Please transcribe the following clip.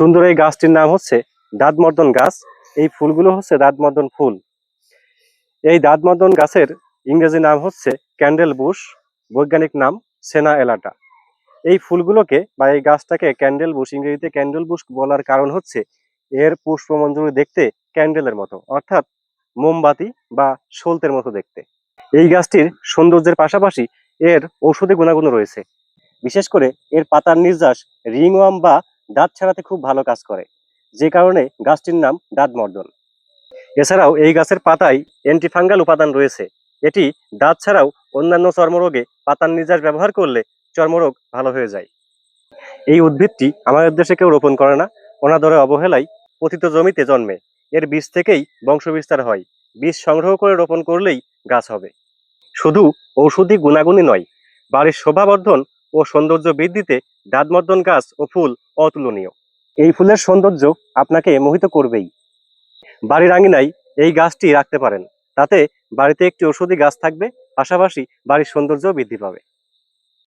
সুন্দর এই গাছটির নাম হচ্ছে দাঁতমর্দন গাছ। এই ফুলগুলো হচ্ছে দাঁতমর্দন ফুল। এই দাঁতমর্দন গাছের ইংরেজি নাম হচ্ছে ক্যান্ডেল বুশ, বৈজ্ঞানিক নাম সেনা এলাটা। এই ফুলগুলোকে বা এই গাছটাকে ক্যান্ডেল বুশ, ইংরেজিতে ক্যান্ডেল বুশ বলার কারণ হচ্ছে এর পুষ্পমঞ্জুরি দেখতে ক্যান্ডেলের মতো, অর্থাৎ মোমবাতি বা সলতের মতো দেখতে। এই গাছটির সৌন্দর্যের পাশাপাশি এর ঔষধি গুণাগুণ রয়েছে। বিশেষ করে এর পাতার নির্যাস রিংওয়ার্ম বা দাঁত ছাড়াতে খুব ভালো কাজ করে। যে কারণে গাছটির নাম দাঁত মর্দন এছাড়াও এই গাছের পাতায় অ্যান্টিফাঙ্গাল উপাদান রয়েছে। এটি দাঁত ছাড়াও অন্যান্য চর্মরোগে পাতার নির্যাস ব্যবহার করলে চর্মরোগ ভালো হয়ে যায়। এই উদ্ভিদটি আমাদের দেশে কেউ রোপণ করে না। অনাদরে অবহেলায় পতিত জমিতে জন্মে। এর বীজ থেকেই বংশবিস্তার হয়। বীজ সংগ্রহ করে রোপণ করলেই গাছ হবে। শুধু ঔষধি গুণাগুণই নয়, বাড়ির শোভাবর্ধন ও সৌন্দর্য বৃদ্ধিতে দাঁতমর্দন গাছ ও ফুল অতুলনীয়। এই ফুলের সৌন্দর্য আপনাকে মোহিত করবেই। বাড়ির আঙিনায় এই গাছটি রাখতে পারেন। তাতে বাড়িতে একটি ঔষধি গাছ থাকবে, পাশাপাশি বাড়ির সৌন্দর্য বৃদ্ধি পাবে।